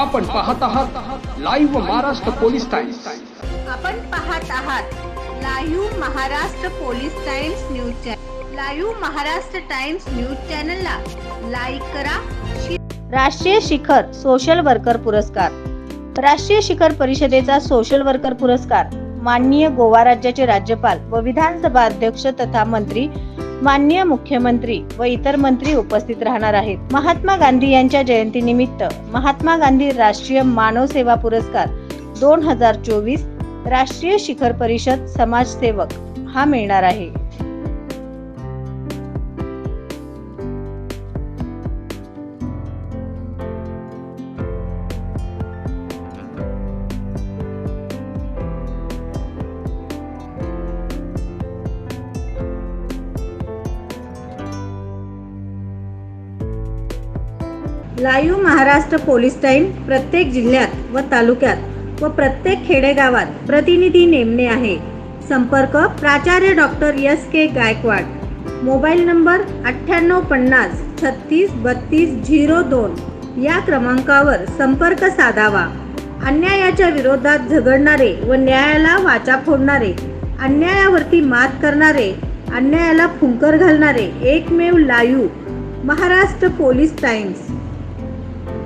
आपण पाहत आहात लाईव्ह महाराष्ट्र पोलीस टाइम्स आपण पाहत आहात live Maharashtra police Times news channel live Maharashtra Times news चॅनलला लाईक करा राष्ट्रीय शिखर सोशल वर्कर पुरस्कार. राष्ट्रीय शिखर परिषदेचा सोशल वर्कर पुरस्कार माननीय गोवा राज्याचे राज्यपाल व विधानसभा अध्यक्ष तथा मंत्री माननीय मुख्यमंत्री व इतर मंत्री उपस्थित राहणार आहेत. महात्मा गांधी यांच्या जयंतीनिमित्त महात्मा गांधी राष्ट्रीय मानव सेवा पुरस्कार दोन हजार चोवीस राष्ट्रीय शिखर परिषद समाजसेवक हा मिळणार आहे. लाईव्ह महाराष्ट्र पोलीस टाईम प्रत्येक जिल्ह्यात व तालुक्यात व प्रत्येक खेडेगावात प्रतिनिधी नेमणे आहे. संपर्क प्राचार्य doctor S K Gaikwad. Mobile number अठ्ठ्याण्णव पन्नास छत्तीस बत्तीस झिरो दोन या क्रमांकावर संपर्क साधावा. अन्यायाच्या विरोधात झगडणारे व न्यायाला वाचा फोडणारे अन्यायावरती मात करणारे अन्यायाला फुंकर घालणारे एकमेव लायू महाराष्ट्र पोलीस टाइम्स